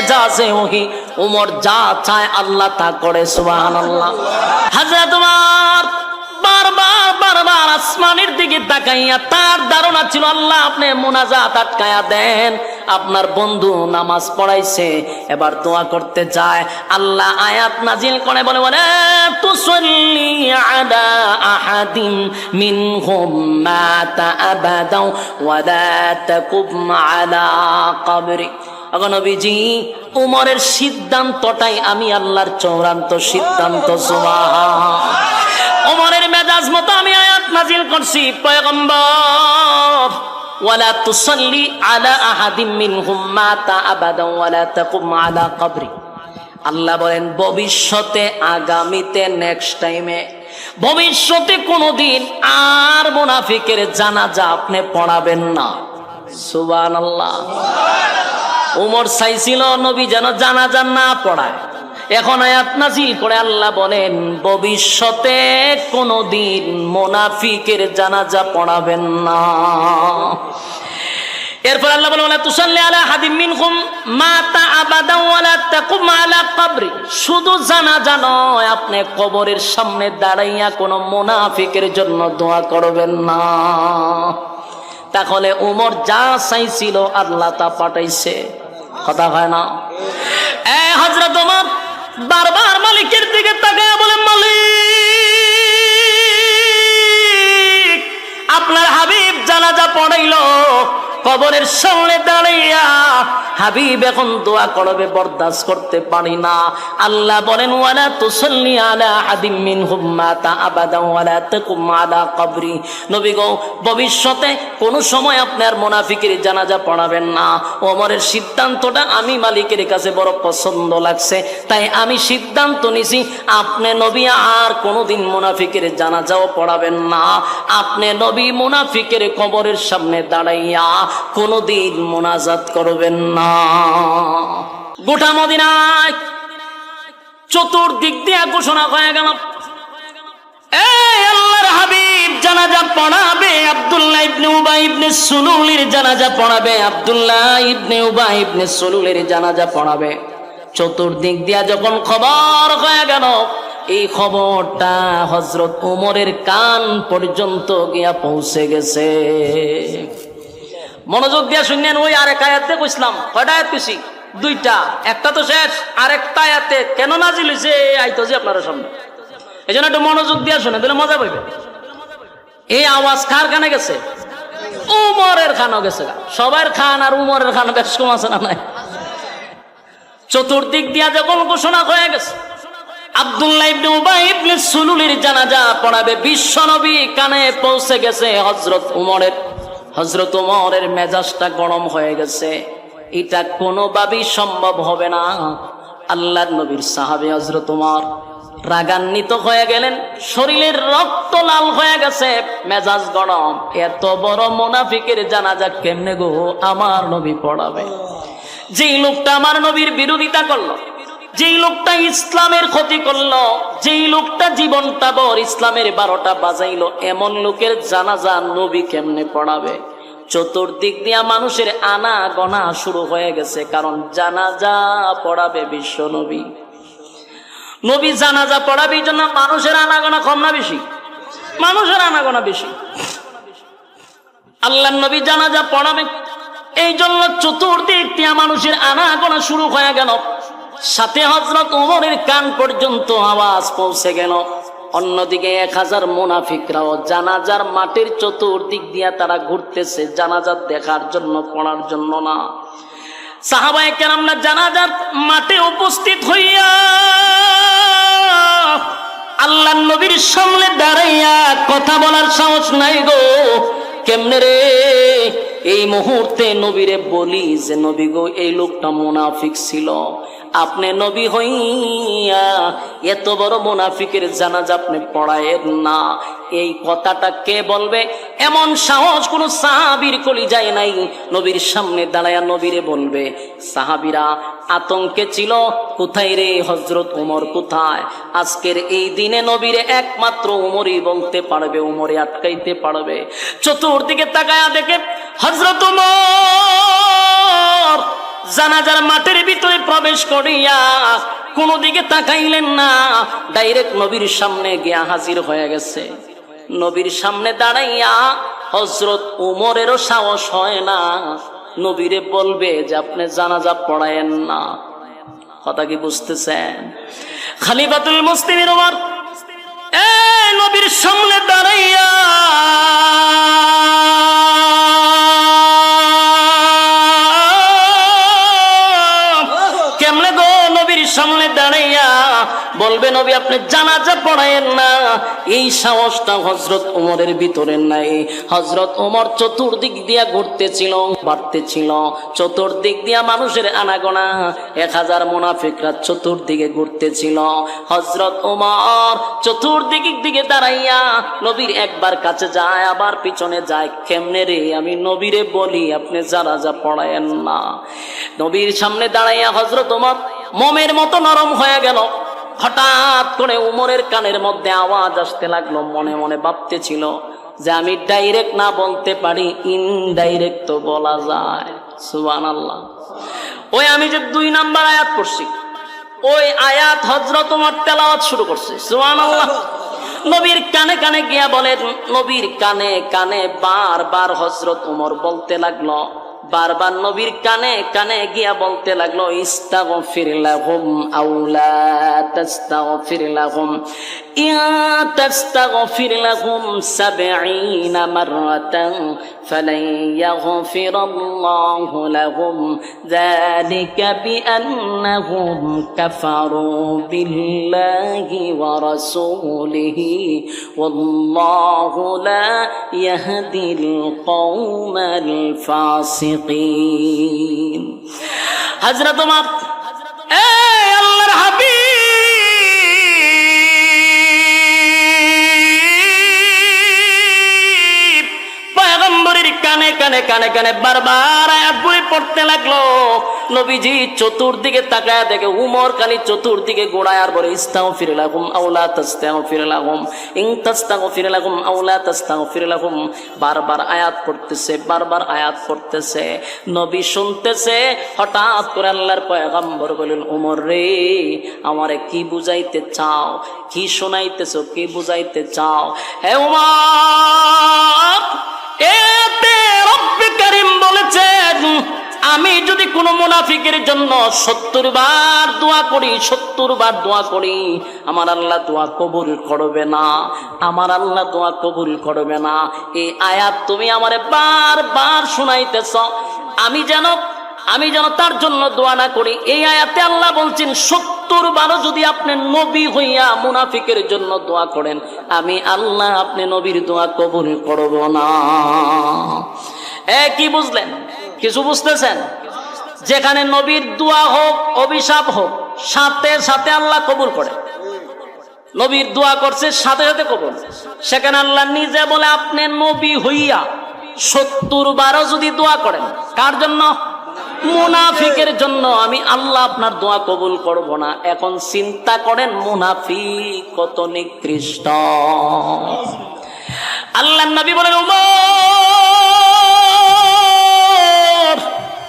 মেজাজে ওহি, উমর যা চায় আল্লাহ তা করে বারবার বারবার আসমানের দিকে তাকাইয়া তার ধারণা ছিল, আল্লাহ আপনি মোনাজাত দেন, আপনার বন্ধু নামাজ পড়াইছে, এবার দোয়া করতে যায়। আল্লাহ আয়াত নাজিল করে, বলে বলে তুসল্লি নবীজি, উমরের সিদ্ধান্তটাই আমি আল্লাহর চৌরান্ত সিদ্ধান্ত ওমরের মেজাজ মতো আমি আয়াত নাজিল করছি, পয়গম্বর, ওয়ালা তুসাল্লি আলা আহাদিম মিনহুম মাতা আবাদা ওয়ালা তাকুম আলা কবরি। আল্লাহ বলেন, ভবিষ্যতে, আগামীতে নেক্সট টাইমে ভবিষ্যতে কোনোদিন আর মুনাফিকের জানাজা আপনি পড়াবেন না। সুবহানাল্লাহ। উমর চাইছিল নবী যেন জানাজা না পড়ায়। এখন আয়াত নাজিল করে আল্লাহ বলেন, ভবিষ্যতে কোনোদিন মোনাফিকের জানাজা পড়াবেন না। এরপর আল্লাহ বলে ওয়ালা তুসাল্লি আলা হাদিম মিনকুম মাতা আবাদা ওয়ালা তাকুম আলা কবরি। শুধু জানাজা নয়, আপনি কবরের সামনে দাঁড়াইয়া কোনো মোনাফিকের জন্য দোয়া করবেন না। তাহলে উমর যা চাইছিল আল্লাহ তা পাঠাইছে। কথা হয় না? এ হজরত তোমার বারবার মালিকের দিকে তাকায় বলে, মালিক, আপনার হাবিব জানাজা পড়াইলো। কবরের সামনে দাঁড়াইয়া হাবিব এখন দোয়া করবে বরদাস করতে পারি না। আল্লাহ বলেন, ওয়ালা তুসাল্লি আলা হাদিম মিনহুম মাতা আবাদা ওয়ালা তাকুম আলা কবরি। নবী গো, ভবিষ্যতে কোন সময় আপনার মুনাফিকের জানাজা পড়াবেন না। ওমরের সিদ্ধান্তটা আমি মালিকের কাছে বড় পছন্দ লাগছে। তাই আমি সিদ্ধান্ত নিছি, আপনি নবী আর কোনোদিন মুনাফিকের জানাজাও পড়াবেন না। আপনি নবী মুনাফিকের কবরের সামনে দাঁড়াইয়া কোনোদিন মোনাজাত করবেন না। গোটা মদিনায় চতুর্দিক দিয়ে ঘোষণা হয়ে গেল। চতুর্দিক দিয়া যখন খবর হয়ে গেল, এই খবরটা হজরত উমরের কান পর্যন্ত গিয়া পৌঁছে গেছে। মনোযোগ দিয়া শুনলেন ওই আরেক আয়াতে কইছিলাম, কয়টা আয়াত কইছি? দুইটা। একটা তো শেষ, আরেকটা আয়াতে কেন নাজিল হইছে? আইতো যে আপনারা সামনে। এই জন্য একটু মনোযোগ দিয়া শুনে দিলে মজা পাইবে। এই আওয়াজ কার কানে গেছে? উমরের খানও গেছে সবার খান আর উমরের খান বেশ কম আছে না নাই? চতুর্দিক দিয়া যখন ঘোষণা হয়ে গেছে। আব্দুল্লাহ ইবনে উবাই ইবনে সুলুলের জানাজা পড়াবে বিশ্ব নবী কানে পৌঁছে গেছে হযরত উমরের। হযরত উমরের মেজাজটা গরম হয়ে গেছে। এটা কোনোভাবেই সম্ভব হবে না। আল্লাহর নবীর সাহাবে হজরত উমর রাগান্বিত হয়ে গেলেন, শরীরের রক্ত লাল হয়ে গেছে, মেজাজ গরম। এত বড় মোনাফিকের জানাজা কেমনে গো আমার নবী পড়াবে? যেই লোকটা আমার নবীর বিরোধিতা করল যেই লোকটা ইসলামের ক্ষতি করল, যেই লোকটা জীবনটা বর ইসলামের বারোটা বাজাইলো, এমন লোকের জানাজা নবী কেমনে পড়াবে? চতুর্দিক দিয়া মানুষের আনা গনা শুরু হয়ে গেছে, কারণ জানাজা পড়াবে বিশ্ব নবী। নবী জানাজা পড়াবে এই জন্য মানুষের আনাগোনা কম না বেশি? মানুষের আনাগোনা বেশি। আল্লাহ নবী জানাজা পড়াবে। এই জন্য চতুর্দিক দিয়া মানুষের আনাগোনা শুরু হয়ে গেল। সাথে হজরত উমরের কান পর্যন্ত আওয়াজ পৌঁছে গেল। অন্যদিকে এক হাজার মুনাফিকরাও জানাজার মাটির চতুর্দিক দিয়া তারা ঘুরতেছে জানাজার দেখার জন্য, পড়ার জন্য না। সাহাবায়ে কেরামরা জানাজার মাঠে উপস্থিত হইয়া আল্লাহ নবীর সামনে দাঁড়াইয়া কথা বলার সাহস নাই গো। কেমনে রে? এই মুহূর্তে নবীরে বলি যে, নবী গো, এই লোকটা মুনাফিক ছিল। আপনি নবী হইয়া এত বড় মুনাফিকের জানাজ আপনি পড়ায়েন না। এই কথাটা কে বলবে? এমন সাহস কোন সাহাবির কলি যায় নাই। নবীর সামনে দাঁড়ায়া নবীরে বলবে, সাহাবিরা, আতঙ্কে ছিল? কোথায় রে হজরত উমর কোথায়? আজকের এই দিনে নবীরে একমাত্র উমরই বলতে পারবে উমরে আটকাইতে পারবে। চতুর্দিকে তাকায়া দেখে হজরত উমর জানাজার মাঠের ভিতরে প্রবেশ করিয়া কোনো দিকে তাকাইলেন না। ডাইরেক্ট নবীর সামনে গিয়া হাজির হয়ে গেছে। নবীর সামনে দাঁড়াইয়া হজরত উমরেরও সাহস হয় না। নবীরে বলবে যে আপনি জানাজা পড়ায়েন না। কথা কি বুঝতেছেন? খালিফাতুল মুসলিমের ওমর, এ নবীর সামনে দাঁড়াইয়া বলবে, নবী, আপনি জানাজা পড়ায়েন না। এই সাহসটা হজরত ওমরের ভিতরে নাই। হজরত ওমর চতুর্দিক দিয়া ঘুরতেছিল, বাড়তেছিল। চতুর্দিক দিয়া মানুষের আনাগোনা। এক হাজার মুনাফিকরা চতুর্দিকে ঘুরতেছিল। হজরত ওমর চতুর্দিক দিকে দাঁড়াইয়া নবীর একবার কাছে যায়, আবার পিছনে যায়। কেমনে রে, আমি নবীরে বলি, আপনি জানাজা পড়ায়েন না। নবীর সামনে দাঁড়াইয়া হজরত ওমর মমের মতো নরম হয়ে গেল। হঠাৎ করে উমরের কানের মধ্যে আওয়াজ আসতে লাগল, মনে মনে ভাবতেছিল যে আমি ডাইরেক্ট না বলতে পারি ইনডাইরেক্ট তো বলা যায়। সুবান আল্লাহ ওই আমি যে দুই নাম্বার আয়াত করছি ওই আয়াত হজরত উমর তেলাওয়াত শুরু করছে। সুবান আল্লাহ নবীর কানে কানে গিয়া বলেন, নবীর কানে কানে বারবার হজরত উমর বলতে লাগল বারবার নবীর কানে কানে গিয়া বলতে লাগলো ইস্তাগফির লাহুম আউলা তাস্তাগফির লাহুম ইয়া তাস্তাগফির লাহুম 70 মাররাতান فلن يغفر الله لهم ذلك بأنهم كفروا بالله ورسوله والله لا يهدي القوم الفاسقين মুকিম হাজরা তোমার আল্লাহর হাবি কানে কানে কানে কানে বারবার আয়াত পড়তে লাগল। নবীজি চতুর্দিকে তাকায় দেখে, উমর কালি চতুর্দিকে গোড়ায় আর বলে ইস্তাও ফিরে লাগুম আউলা তাস্তাও ফিরে লাগুম ইং ফিরে লাগুম আউলা তাস্তাও ফিরে লাগুম বারবার আয়াত পড়তেছে, বারবার আয়াত পড়তেছে। নবী শুনতেছে, হঠাৎ করে আল্লাহর পয়গম্বর বলেন উমর রে, আমারে কি বুঝাইতে চাও? কি শোনাইতেছ? কি বুঝাইতে চাও? হে উমর, এতে রব্বে করিম বলেছেন আমি যদি কোনো মুনাফিকের জন্য সত্তর বার দোয়া করি, সত্তর বার দোয়া করি, আমার আল্লাহ দোয়া কবুল করবে না, আমার আল্লাহ দোয়া কবুল করবে না। এই আয়াত তুমি আমারে বারবার শুনাইতেছ। আমি যেন আমি যেন তার জন্য দোয়া না করি। এই আয়াতে আল্লাহ বলছেন, সত্তর বারো যদি আপনি নবী হইয়া মুনাফিকের জন্য দোয়া করেন, আমি আল্লাহ আপনি নবীর দোয়া কবুল করব না। এ কি বুঝলেন? কিছু বুঝতেছেন? যেখানে নবীর দোয়া হোক, অভিশাপ হোক, সাথে সাথে আল্লাহ কবুল করে। নবীর দোয়া করছে, সাথে সাথে কবুল। সেখানে আল্লাহ নিজে বলে, আপনি নবী হইয়া সত্তর বারো যদি দোয়া করেন, কার জন্য? মুনাফিকের জন্য। আমি আল্লাহ আপনার দোয়া কবুল করব না। এখন চিন্তা করেন, মুনাফিক কত নিকৃষ্ট। আল্লাহ নবী বলেন, উমর!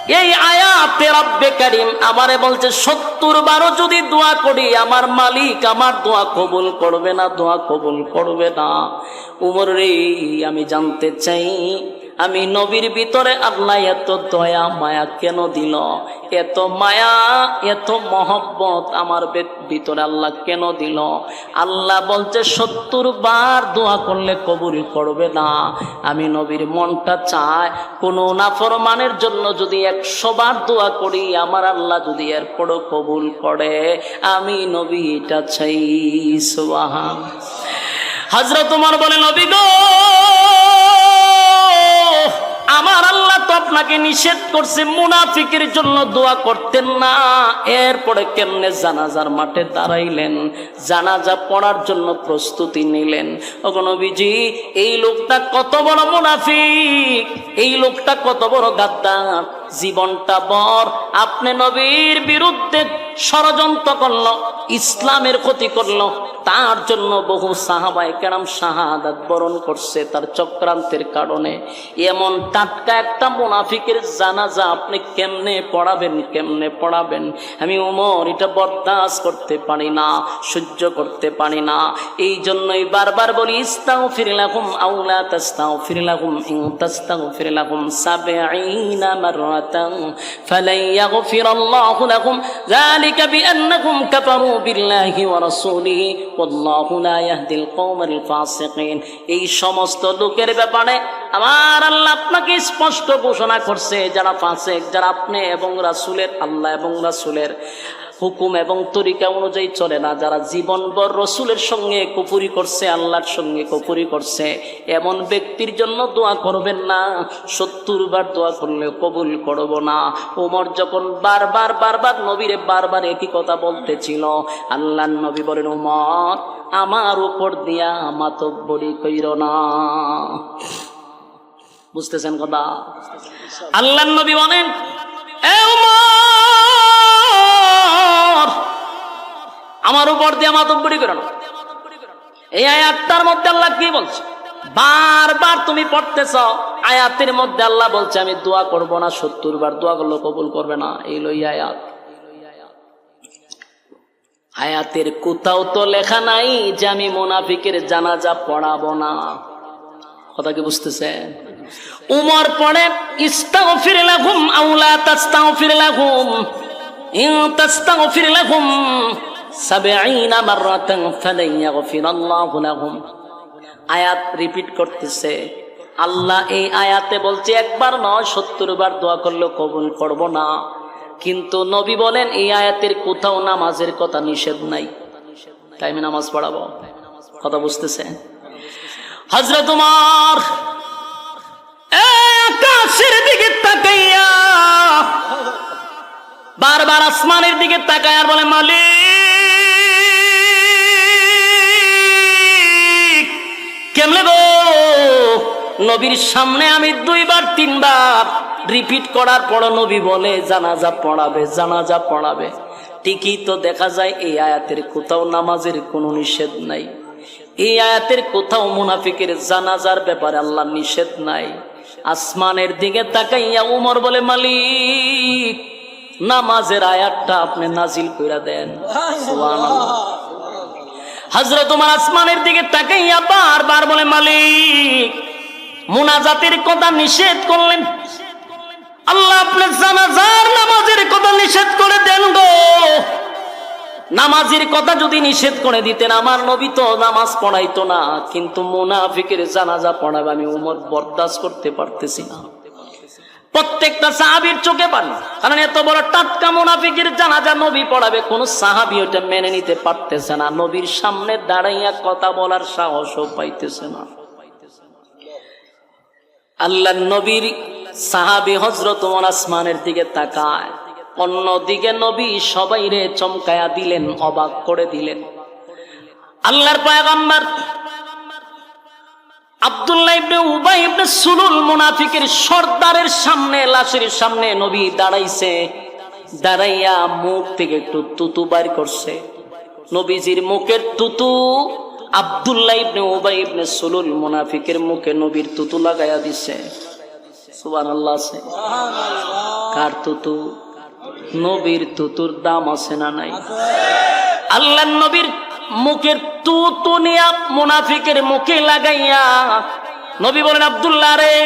এই আয়াতে রব্বে কারিম আমারে বলছে, সত্তর বারো যদি দোয়া করি, আমার মালিক আমার দোয়া কবুল করবে না, দোয়া কবুল করবে না। উমর রে, আমি জানতে চাই আমি নবীর ভিতরে আল্লাহ এত দয়া, মায়া কেন দিল? এত মায়া, এত মহব্বত আমার ভিতরে আল্লাহ কেন দিল? আল্লাহ বলছে, সত্তর বার দোয়া করলে কবুল করবে না। আমি নবীর মনটা চায় কোনো নাফরমানের জন্য যদি একশো বার দোয়া করি, আমার আল্লাহ যদি এরপরও কবুল করে, আমি নবী এটা চাই, সুবাহান। হজরত তোমার বলে, নবী গো! আমার আল্লাহ তো আপনাকে নিষেধ করছে, মুনাফিকের জন্য দোয়া করতেন না। এরপরে কেমনে জানাজার মাঠে দাঁড়াইলেন? জানাজা পড়ার জন্য প্রস্তুতি নিলেন। অগণবিজি এই লোকটা কত বড় মুনাফিক, এই লোকটা কত বড় গাদ্দার। জীবনটা বর। আপনি নবীর বিরুদ্ধে ষড়যন্ত্র করল, ইসলামের ক্ষতি করল, তার জন্য বহু সাহাবায় কেরাম শাহাদাত বরণ করছে তার চক্রান্তের কারণে। এমন টাটকা একটা মুনাফিকের জানাজা আপনি কেমনে পড়াবেন কেমনে পড়াবেন? আমি উমর, এটা বরদাস্ত করতে পারি না, সহ্য করতে পারি না। এই জন্যই বারবার বলি ইস্তাও ফিরলাকুম আউলা তাস্তাও ফিরলাকুম ইন তাস্তাও ফিরলাকুম সাবঈনা মাররাতান ফালান ইয়াগফিরাল্লাহু লাকুম যালিকা বিআন্নাকুম কাফারু বিল্লাহি ওয়া রাসূলিহি ওয়াল্লাহু লা ইয়াহদিল কওমাল ফাসিকিন। এই সমস্ত লোকের ব্যাপারে আমার আল্লাহ আপনাকে স্পষ্ট ঘোষণা করছে, যারা ফাসেক, যারা আপনি এবং রাসুলের, আল্লাহ এবং রাসূলের। হুকুম এবং তরিকা অনুযায়ী চলে না। যারা জীবনভর রসুলের সঙ্গে কুপুরি করছে, আল্লাহর সঙ্গে কুপুরি করছে, এমন ব্যক্তির জন্য দোয়া করবেন না। সত্তর বার দোয়া করলে কবুল করব না। ওমর যখন বারবার বারবার নবীরে বারবার একই কথা বলতেছিল আল্লাহ নবী বলেন, ওমর, আমার উপর দিয়া তো বলি কইর না। বুঝতেছেন কথা? আল্লাহ নবী বলেন, এ উমর আমার উপর দিয়ে মাতব্বরি করো না এই আয়াতটার মধ্যে আল্লাহ কি বলছে? বারবার তুমি পড়তেছ, আয়াতের মধ্যে আল্লাহ বলছে, আমি দোয়া করব না, সত্তর বার দোয়া করলে কবুল করবে না। এই লই আয়াত। আয়াতের কোথাও তো লেখা নাই যে আমি মোনাফিকের জানাজা পড়াবো না। কথা কি বুঝতেছেন? উমর পড়ে, ইস্তাগফির লাহুম আউলা তাস্তাগফির লাহুম, ইন তাস্তাগফির লাহুম। সাবঈনা মাররাতান আয়াত রিপিট করতেছে, আল্লাহ এই আয়াতে বলছে, একবার নয়, সত্তর বার দোয়া করলেও কবুল করব না। কিন্তু নবী বলেন, এই আয়াতের কোথাও নামাজের কথা নিষেধ নাই। তাই নামাজ পড়াবো। কথা বুঝতেছে? হজরত এই আকাশের দিকে তাকাইয়া বারবার আসমানের দিকে তাকায় আর বলে, মালিক কেমনে গো? নবীর সামনে আমি দুইবার তিনবার রিপিট করার পর নবী বলে জানাজা পড়াবে জানাজা পড়াবে। ঠিকই তো দেখা যায় এই আয়াতের কোথাও নামাজের কোনো নিষেধ নাই। এই আয়াতের কোথাও মুনাফিকের জানাজার ব্যাপারে আল্লাহ নিষেধ নাই। আসমানের দিকে তাকাইয়া উমর বলে মালিক নামাজের আয়াতটা আপনি নাজিল কইরা দেন। সুবহানাল্লাহ। হজরত তোমার আসমানের দিকে তাকাইয়া বারবার বলে, মালিক, মুনাজাতের কথা নিষেধ করলেন। আল্লাহ আপনি জানাজার নামাজের কথা নিষেধ করে দেন গো। নামাজের কথা যদি নিষেধ করে দিতেন, আমার নবী তো নামাজ পড়াইতো না, কিন্তু মুনাফিকের জানাজা পড়াবে, আমি উমর বরদাস্ত করতে পারতেছি না। প্রত্যেকটা সাহাবির চোখে পানি। কারণ এত বড় টাটকা মুনাফিকের জানাজা নবী পড়াবে, কোন সাহাবি ওটা মেনে নিতে পারতেছে না। নবীর সামনে দাঁড়াইয়া কথা বলার সাহসও পাইতেছে না। আল্লাহ নবীর সাহাবি হজরত আসমানের দিকে তাকায়। অন্যদিকে নবী সবাই রে চমকায়া দিলেন, অবাক করে দিলেন। আল্লাহর পায়গাম্বার আব্দুল্লাহ ইবনে উবাই ইবনে সুলুল মুনাফিকের সর্দারের সামনে, লাশের সামনে নবী দাঁড়াইছে। দাঁড়াইয়া মুখ থেকে একটু তুতু বাইর করছে। নবীজির মুখের তুতু, আব্দুল্লাহ ইবনে উবাই ইবনে সুলুল মুনাফিকের মুখে নবীর তুতু লাগাইয়া দিছে। সুবহানাল্লাহ আছে। কার তুতু? নবীর তুতুর দাম আছে না নাই? আল্লাহ নবীর মুখের তু তু নিয়া মুনাফিকের মুখে লাগাইয়া, নবী বলেন, আব্দুল্লাহ রে,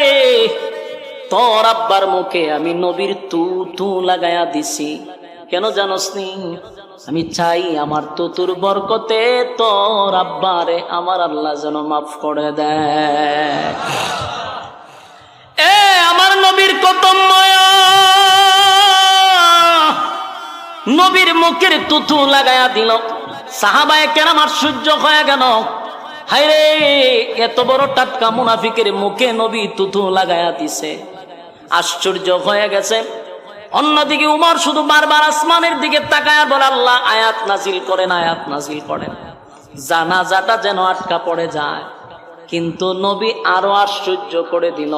তোর আব্বার মুখে আমি নবীর তু তু লাগাইয়া দিছি। কেন জানোস নি আমি চাই আমার তুতুর বরকতে তোর আব্বারে আমার আল্লাহ যেন মাফ করে দেয়। এ, আমার নবীর কত নবীর মুখের তুতু লাগায়া দিল। সাহাবায় আমার সূর্য হয়ে গেল। হাইরে এত বড় টাটকা মুনাফিকের মুখে নবী তুতু লাগায়া দিছে। আশ্চর্য হয়ে গেছে। অন্যদিকে উমর শুধু বারবার আসমানের দিকে তাকায় বলে, আল্লাহ, আয়াত নাজিল করেন, আয়াত নাজিল করেন। জানাজাটা যেন আটকা পড়ে যায়। কিন্তু নবী আরও আশ্চর্য করে দিল।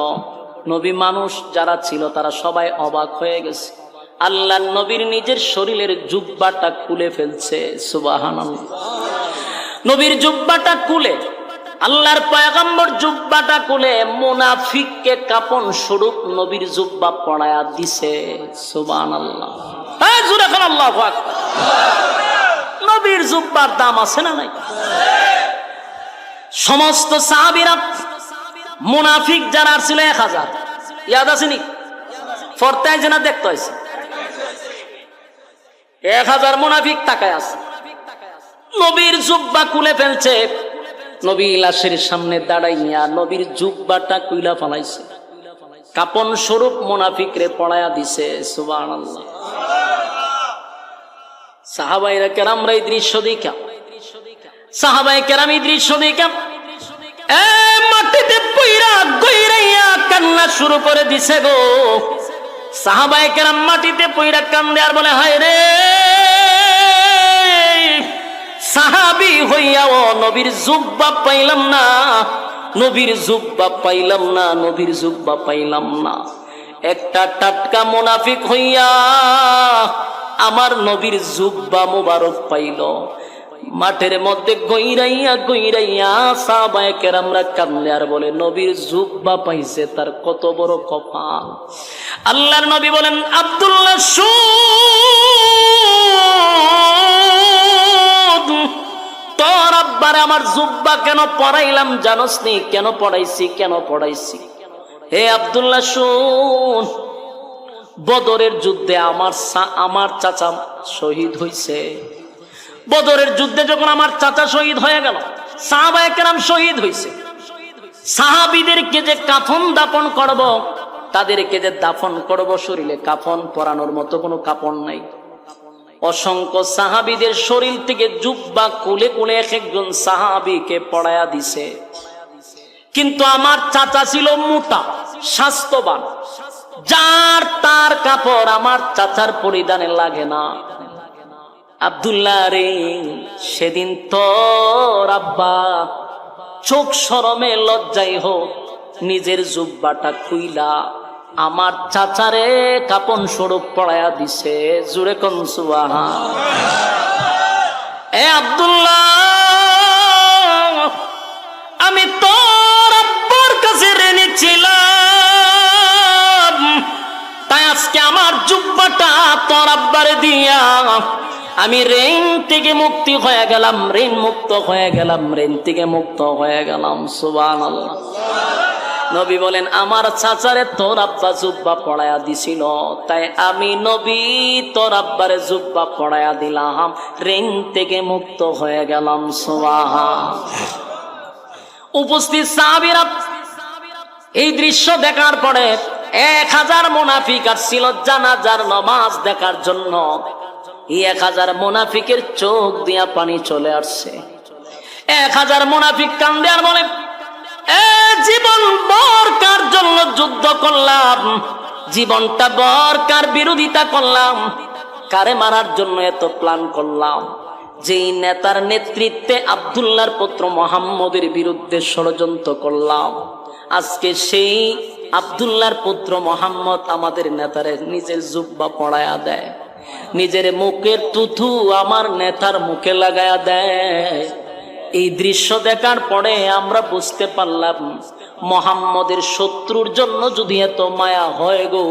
নবী মানুষ যারা ছিল, তারা সবাই অবাক হয়ে গেছে। আল্লাহ নবীর নিজের শরীরের জুব্বাটা খুলে ফেলছে সুবাহান নবীর জুব্বাটা খুলে, আল্লাহর পয়গম্বর জুব্বাটা খুলে মুনাফিককে কাপন স্বরূপ নবীর জুব্বা পড়ায়া দিছে সুবান আল্লাহ হ্যাঁ জুড়ে খান আল্লাহ নবীর জুব্বার দাম আছে না নাই? সমস্ত সাহাবিরা, মুনাফিক যারা ছিল এক হাজার, ইয়াদ আসেনি ফরতায় যেনা দেখতে হয়েছে। এক হাজার মুনাফিক তাকায় আছে। নবীর জুব্বা খুলে ফেলছে। নবী লাশের সামনে দাঁড়াইয়া নবীর জুব্বাটা কুইলা ফালাইছে। কাপন স্বরূপ মুনাফিক রে পড়ায়া দিছে সুবান সাহাবাইরা কেরামরা এই দৃশ্য দেখা। সাহাবাই কেরাম এই দৃশ্য দেখা। মাটিতে পইরা গইরাইয়া কান্না শুরু করে দিছে গো। সাহাবাই কেরাম মাটিতে পইরা কান্দে আর বলে, হায় রে, সাহাবি হইয়াও নবীর জুব্বা পাইলাম না, নবীর জুব্বা পাইলাম না, নবীর জুব্বা পাইলাম না। একটা টাটকা মুনাফিক হইয়া আমার নবীর জুব্বা মুবারক পাইল। মাঠের মধ্যে গইরাইয়া গইরাইয়া সাবায় কেরামরা কান্দে আর বলে, নবীর জুব্বা পাইছে তার কত বড় কপাল। আল্লাহর নবী বলেন, আব্দুল্লাহ সুদ তোর আব্বার আমার জুব্বা কেন পড়াইলাম জানোস নি? কেন পড়াইছি কেন পড়াইছি? হে আব্দুল্লাহ শুন, বদরের যুদ্ধে আমার আমার চাচা শহীদ হইছে। বদরের যুদ্ধে যখন আমার চাচা শহীদ হয়ে গেল সাহাবায়ে কেরাম শহীদ হইছে। সাহাবিদেরকে যে কাফন দাপন করব, তাদেরকে যে দাফন করব শরীরে কাফন পরানোর মতো কোনো কাপড় নাই। অসংখ্য সাহাবিদের শরীর থেকে জুব্বা কুলে কুলে এক একজন সাহাবিকে পড়ায়া দিছে। কিন্তু আমার চাচা ছিল মোটা, স্বাস্থ্যবান। যার তার কাপড় আমার চাচার পরিধানে লাগে না। আব্দুল্লাহ রে, সেদিন তোর আব্বা চোখ সরমে লজ্জাই হোক নিজের জুব্বাটা খুইলা আমার চাচারে কাপন স্বরূপ পড়ায়া দিছে, জুড়ে কন সুবাহা এ আব্দুল্লাহ, আমি তোর আব্বার কাছে রেনে ছিলাম, তাই আজকে আমার জুব্বাটা তোর আব্বারে দিয়া আমি রেন থেকে মুক্তি হয়ে গেলাম, ঋণ মুক্ত হয়ে গেলাম, ঋণ থেকে মুক্ত হয়ে গেলাম সুবান নবী বলেন, আমার চাচারে তোর আব্বা জুব্বা পড়ায়া দিছিল, তাই আমি নবী তোর আব্বারে জুব্বা পড়ায়া দিলাম, ঋণ থেকে মুক্ত হয়ে গেলাম সুবাহা উপস্থিত সাহাবিরা এই দৃশ্য দেখার পরে এক হাজার মোনাফিক আর ছিল জানাজার নমাজ দেখার জন্য। এক হাজার মোনাফিকের চোখ দিয়া পানি চলে আসছে। এক হাজার মোনাফিক কান্দে আর বলে জীবন বরকার জন্য যুদ্ধ করলাম, জীবনটা বরকার বিরোধিতা করলাম, কারে মারার জন্য এত প্ল্যান করলাম? যেই নেতার নেতৃত্বে আবদুল্লাহর পুত্র মোহাম্মদের বিরুদ্ধে ষড়যন্ত্র করলাম, আজকে সেই আবদুল্লাহর পুত্র মোহাম্মদ আমাদের নেতারে নিজের জুব্বা পড়ায়া দেয়। নিজের মুখের তুথু আমার নেতার মুখে লাগায়া দেয়। এই দৃশ্য দেখার পরে আমরা বুঝতে পারলাম, মোহাম্মদের শত্রুর জন্য যদি এত মায়া হয় গো,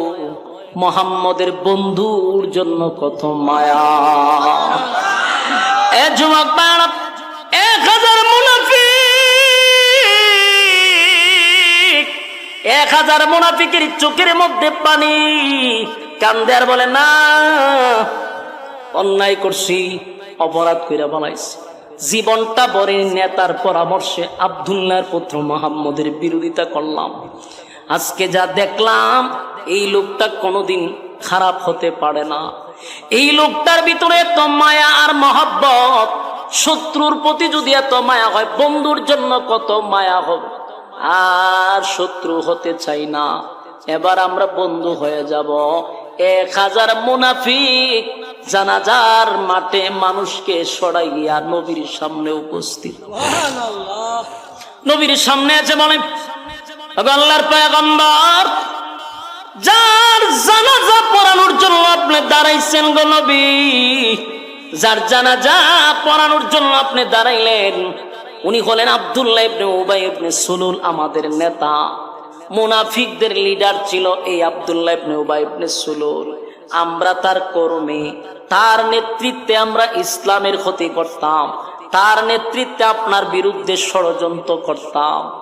মোহাম্মদের বন্ধুর জন্য কত মায়া। এ এক হাজার মুনাফিক এক হাজার মুনাফিকের চোখের মধ্যে পানি কান্দে আর বলে, না, অন্যায় করছি, অপরাধ করে বলাইছি। জীবনটা বরে নেতার পরামর্শে আবদুল্লাহর পুত্র মোহাম্মদের বিরোধিতা করলাম। আজকে যা দেখলাম, এই লোকটা কোনোদিন খারাপ হতে পারে না। এই লোকটার ভিতরে তো মায়া আর মহব্বত, শত্রুর প্রতি যদি এত মায়া হয়, বন্ধুর জন্য কত মায়া হবে আর শত্রু হতে চাই না। এবার আমরা বন্ধু হয়ে যাব। এক হাজার মুনাফিক জানাজার মাঠে মানুষকে সরাইয়া নবীর সামনে উপস্থিত। নবীর সামনে আছে বলে আল্লাহর পয়গম্বর, যার জানাজা পড়ানোর জন্য আপনি দাঁড়াইছেন গো নবী, যার জানাজা পড়ানোর জন্য আপনি দাঁড়াইলেন, উনি হলেন আব্দুল্লাহ ইবনে উবাই ইবনে সুলুল আমাদের নেতা। মুনাফিকদের লিডার ছিল এই আব্দুল্লাহ ইবনে উবাই সুলুল। আমরা তার কর্মী। তার নেতৃত্বে আমরা ইসলামের ক্ষতি করতাম। তার নেতৃত্বে আপনার বিরুদ্ধে ষড়যন্ত্র করতাম।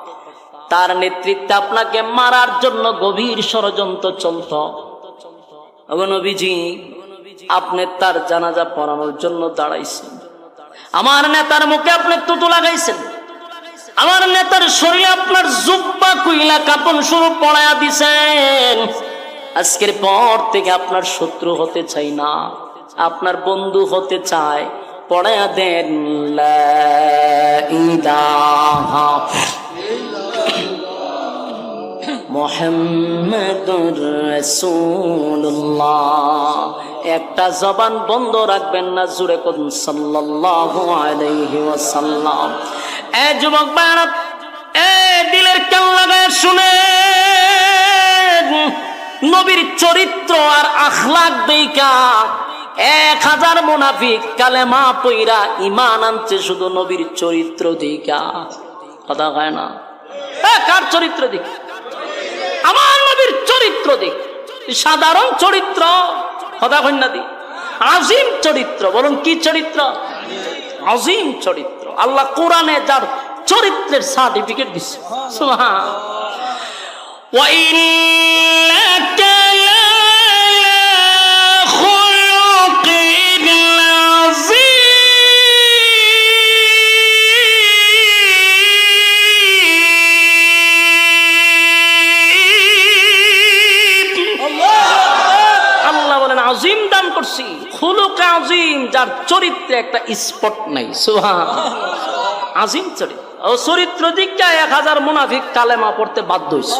তার নেতৃত্বে আপনাকে মারার জন্য গভীর ষড়যন্ত্র চলত। নবীজি, আপনি তার জানাজা পড়ানোর জন্য দাঁড়াইছেন। আমার নেতার মুখে আপনি তুতু লাগাইছেন। আমার নেতার শরীরে আপনার জুব্বা কুইলা কাপন শুরু পড়ায়া দিছেন। আজকের পর থেকে আপনার শত্রু হতে চাই না, আপনার বন্ধু হতে চায়। পড়ায়া দেন একটা জবান বন্ধ রাখবেন না জুড়ে কোন, সাল্লাল্লাহু আলাইহি এ যুবক ভাইরা এ দিলের কান লাগায় শুনে। নবীর চরিত্র আর আখলাক দেইকা এক হাজার মুনাফিক কালেমা পইরা ইমান আনছে শুধু নবীর চরিত্র দিকা কথা হয় না? কার চরিত্র দিক আমার নবীর চরিত্র দিক সাধারণ চরিত্র। কথা কন্যা দি? আজিম চরিত্র। বলুন কি চরিত্র? আজিম চরিত্র। আল্লাহ কোরআনে যার চরিত্রের সার্টিফিকেট দিচ্ছে খুলুক আজিম যার চরিত্রে একটা স্পট নাই। সুহান। আজিম চরিত্র। ও চরিত্র দিকটা এক হাজার মুনাফিক কালেমা পড়তে বাধ্য হয়েছে।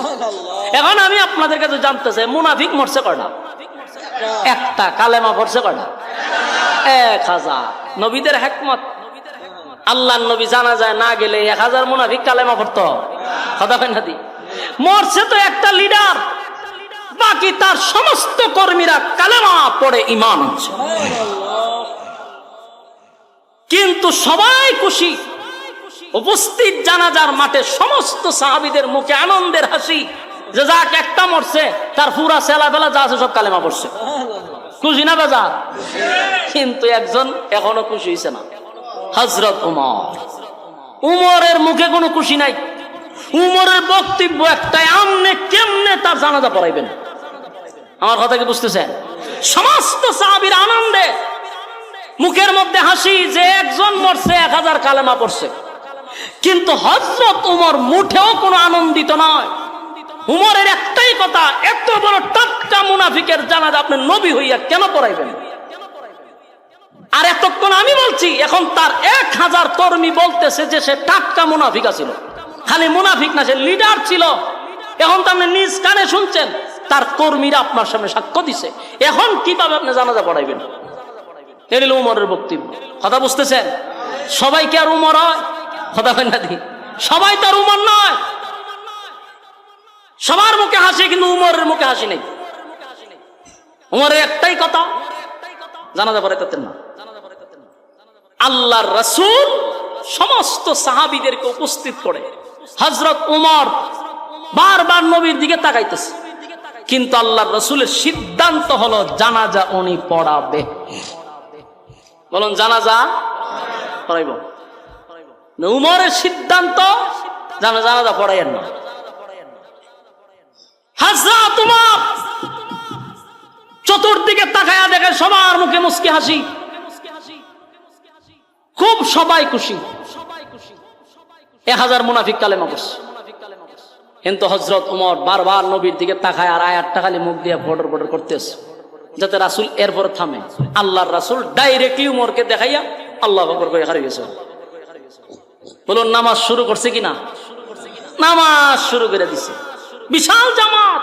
এখন আমি আপনাদের কাছে জানতে চাই মুনাফিক মরছে কয়টা একটা কালেমা পড়ছে কয়টা এক হাজার। নবীদের হেকমত। আল্লাহ নবী জানা যায় না গেলে এক হাজার মুনাফিক কালেমা পড়তো। কেন হাতি মরছে তো একটা লিডার। বাকি তার সমস্ত কর্মীরা কালেমা পড়ে ইমান আনছে। কিন্তু সবাই খুশি। উপস্থিত জানাজার মাঠে সমস্ত সাহাবিদের মুখে আনন্দের হাসি। যে যাক একটা মরছে, তার পুরা সেলা বেলা যা আছে সব কালেমা পড়ছে। খুশি না বেজা? কিন্তু একজন এখনও খুশি হয়েছে না। হজরত উমর। উমরের মুখে কোনো খুশি নাই। উমরের বক্তব্য একটাই, আমনে জানাজা পড়াইবেন। আমার কথা কি বুঝতেছেন? সমস্ত সাহাবির আনন্দে, মুখের মধ্যে হাসি যে একজন মরছে, এক হাজার কালেমা পড়ছে। কিন্তু হজরত উমর মুঠেও কোনো আনন্দিত নয়। উমরের একটাই কথা, এত বড় টাটকা মুনাফিকের জানাজা আপনি নবী হইয়া কেন পড়াইবেন? আর এতক্ষণ আমি বলছি, এখন তার এক হাজার কর্মী বলতেছে যে সে টাটকা মুনাফিকা ছিল খালি মুনাফিক না, সে লিডার ছিল। এখন তো আপনি নিজ কানে শুনছেন, তার কর্মীরা আপনার সামনে সাক্ষ্য দিছে। এখন কীভাবে আপনি জানাজা পড়াইবেন? এটা উমরের বক্তব্য। কথা বুঝতেছেন? সবাই কি আর উমর হয়? সবাই তার উমর নয়। সবার মুখে হাসি, কিন্তু উমরের মুখে হাসি নেই। উমরের একটাই কথা, জানাজা পড়াইতেন না। আল্লাহর রসুল সমস্ত সাহাবিদেরকে উপস্থিত করে হজরত উমর বারবার নবীর দিকে তাকাইতেছে। কিন্তু আল্লাহর রসুলের সিদ্ধান্ত হলো, জানাজা উনি পড়াবে। বলুন, জানাজা পড়াইব। উমরের সিদ্ধান্ত, জানা জানাজা পড়াইয়েন না। হাজরা তোমার চতুর্দিকে তাকায়া দেখে সবার মুখে মুসকি হাসি। খুব সবাই খুশি। এক হাজার মুনাফিক কালেমা করছে কিন্তু হজরত উমর বারবার নবীর দিকে তাকায় আর আয়াতটা খালি মুখ দিয়ে বর্ডর বর্ডর করতেছে। যাতে রাসুল এরপর থামে। আল্লাহর রাসুল ডাইরেক্টলি উমরকে দেখাইয়া আল্লাহ বকর করে হারিয়ে গেছে। বলুন, নামাজ শুরু করছে কিনা? নামাজ শুরু করে দিছে। বিশাল জামাত।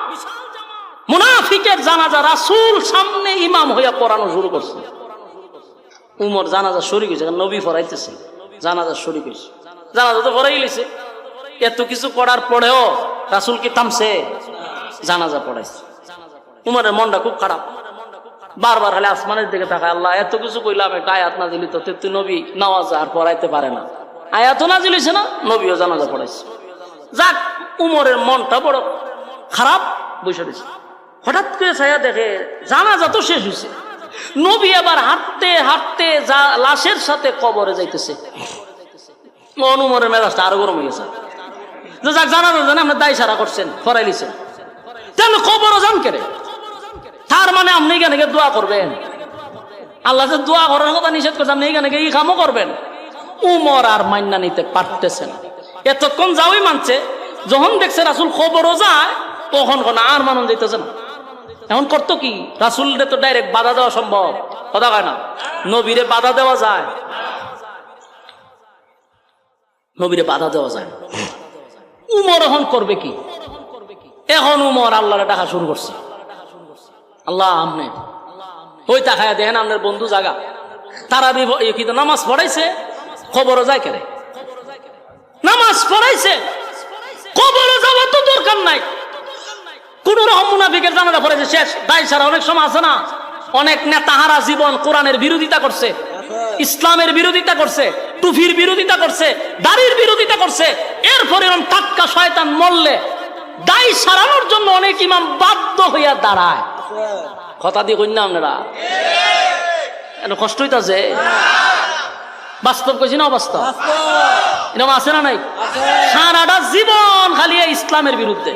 মুনাফিকের জানাজা রাসুল সামনে ইমাম হইয়া পড়ানো শুরু করছে। উমর জানাজা শরীর হয়েছে নবী পড়াইতেছে। জানাজা শরীর হয়েছে জানাজা তো পড়াই লিছে এত কিছু করার পরেও রাসুল কি থামছে? জানাজা পড়াইছে। উমরের মনটা খুব খারাপ। বারবার খালি আসমানের দিকে তাকায়, আল্লাহ, এত কিছু কইলাম, একটা আয়াত না দিলি তো তুই নবী নামাজ আর পড়াইতে পারে না। আয়াত না দিলিছে না, নবীও জানাজা পড়াইছে। যাক, উমরের মনটা বড় খারাপ, বসে দিছে হঠাৎ করে ছায়া দেখে জানাজা তো শেষ হয়েছে নবী আবার হাঁটতে হাঁটতে লাশের সাথে কবরে যাইতেছে। অনুমরের মেজাজটা আরও গরম হয়ে গেছে যাক জানাজা জানে আপনি দায় সারা করছেন, ফরাই লিছেন তাহলে কবরও যান কেড়ে তার মানে আপনি এখানে দোয়া করবেন। আল্লাহ যে দোয়া করার কথা নিষেধ করছে, আপনি এখানে এই কামও করবেন। উমর আর মান্না নিতে পারতেছে না এতক্ষণ যাওই মানছে, যখন দেখছে রাসুল খবরও যায়, তখন কোন আর মানন দিতেছে না। এখন করতো কি? রাসুলরে তো ডাইরেক্ট বাধা দেওয়া সম্ভব। কথা কয় না? নবীরে বাধা দেওয়া যায়। নবীরে বাধা দেওয়া যায়। উমর এখন করবে কি? এখন উমর আল্লাহরে ডাকা শুরু করছে। আল্লাহ আমনে। ওই তাকায় দেখেন আপনার বন্ধু জাগা। তারা বিভ- কি নামাজ পড়াইছে? খবরও যায় কেন নামাজ পড়াইছে? খবরও যাওয়ার তো দরকার নাই। কোন রকম মুনাফিকের জানাজা পড়েছে শেষ। দায় ছাড়া অনেক সময় আছে না? অনেক নেতাহারা জীবন কোরআনের বিরোধিতা করছে। ইসলামের বিরোধিতা করছে, টুফির বিরোধিতা করছে, দাড়ির বিরোধিতা করছে, এরপরে এরকম টাটকা শয়তান মরলে দায় সারানোর জন্য অনেক ইমাম বাধ্য হইয়া দাঁড়ায়। কথা দিয়ে কইন আপনারা? কষ্ট হইতাছে? বাস্তব কইছি না অবাস্তব? এরকম আছে না নাই? সারাটা জীবন খালি ইসলামের বিরুদ্ধে।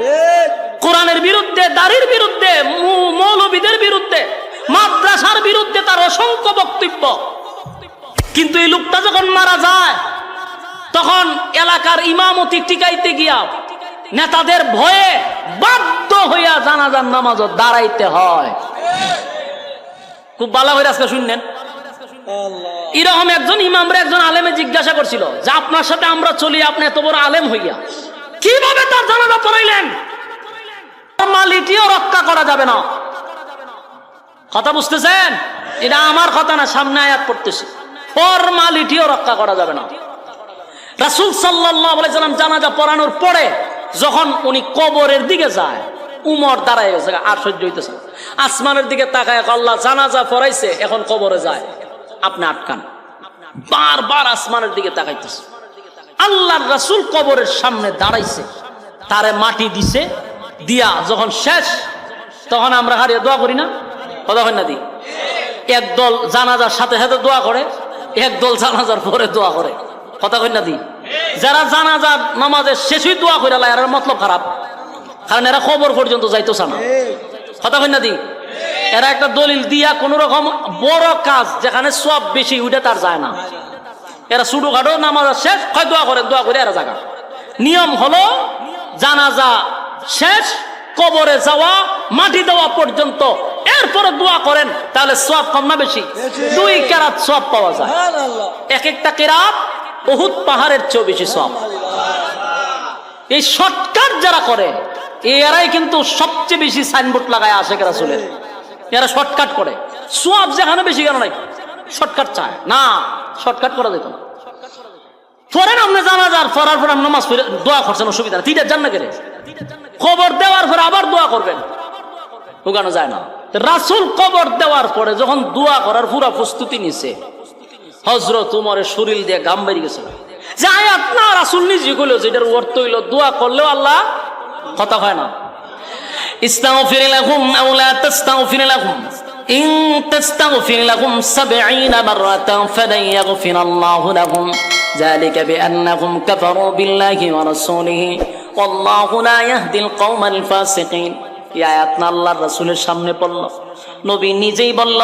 কোরআনের বিরুদ্ধে, দাড়ির বিরুদ্ধে মৌলবীদের বিরুদ্ধে, মাদ্রাসার বিরুদ্ধে তার অসংখ্য বক্তব্য। কিন্তু এই লোকটা যখন মারা যায় তখন এলাকার ইমামতি টিকাইতে গিয়া নেতাদের ভয়ে বাধ্য হইয়া জানাজার নামাজ দাঁড়াইতে হয়। খুব ভালো হয়ে আজকে শুনলেন? এরকম একজন ইমামরে একজন আলেমে জিজ্ঞাসা করছিল যে আপনার সাথে আমরা চলি আপনি এত বড় আলেম হইয়া। কীভাবে তার জানাজা পড়াইলেন? ফর্মালিটিও রক্ষা করা যাবে না। কথা বুঝতেছেন? এটা আমার কথা না সামনে আয়াত পড়তেছি। ফর্মালিটিও রক্ষা করা যাবে না। রাসুল সাল্লাম জানাজা পড়ানোর পরে যখন উনি কবরের দিকে যায়, উমর দাঁড়ায় গেছে, আর সহ্য হইতেছে আসমানের দিকে তাকায় আল্লাহ জানাজা পড়াইছে, এখন কবরে যায়। আপনি আটকান। বারবার আসমানের দিকে তাকাইতেছে। আল্লাহ রাসুল কবরের সামনে দাঁড়াইছে, তারে মাটি দিছে, দিয়া যখন শেষ, তখন আমরা হারিয়ে দোয়া করি না? কথা না দি? একদল জানাজার সাথে সাথে দোয়া করে একদল জানাজার পরে দোয়া করে। কথা না দি? যারা জানাজার নামাজের শেষই দোয়া করে লাই এর মতলব খারাপ। কারণ এরা খবর পর্যন্ত যাইতো না। কথা না দি? এরা একটা দলিল দিয়া কোন রকম বড় কাজ যেখানে সব বেশি উঠে তার যায় না। এরা শুধু খাটো নামাজ শেষ, হয় দোয়া করে দোয়া করে এরা জায়গা নিয়ম হলো জানাজা শেষ কবরে যাওয়া মাটি দেওয়া পর্যন্ত। এরপরে দোয়া করেন তাহলে সব কম না বেশি? দুই কেরাত সব পাওয়া যায়। এক একটা কেরাত বহুত পাহাড়ের চেয়েও বেশি সব এই শর্টকাট যারা করে এরাই কিন্তু সবচেয়ে বেশি সাইনবোর্ড লাগায় আসে কেরা চলে এরা শর্টকাট করে। সোয়াব যেখানে বেশি কেন নাই? শর্টকাট চায়। না শর্টকাট করা যেত না। পরেন আপনি জানা যার পড়ার পর আপনি নামাজ দোয়া করছেন অসুবিধা না তিনটা জান না গেলে। খবর দেওয়ার পরে আবার দোয়া করবেন ওখানে যায় না রাসুল কবর দেওয়ার পরে যখন দোয়া করার পুরা প্রস্তুতি নিছে হজরত উমরের শরীর দিয়ে গাম বেরিয়ে গেছে যে আয়াত না রাসুল নিজে কইলো যেটার অর্থ হইলো দোয়া করলেও আল্লাহ কথা হয় না استغفر لهم أو لا تستغفر لهم إن تستغفر لهم سبعين مرة فلن يغفر الله لهم ذلك بأنهم كفروا بالله ورسوله আল্লাহ রাসুলের সামনে পড়ল। নবী নিজেই বলল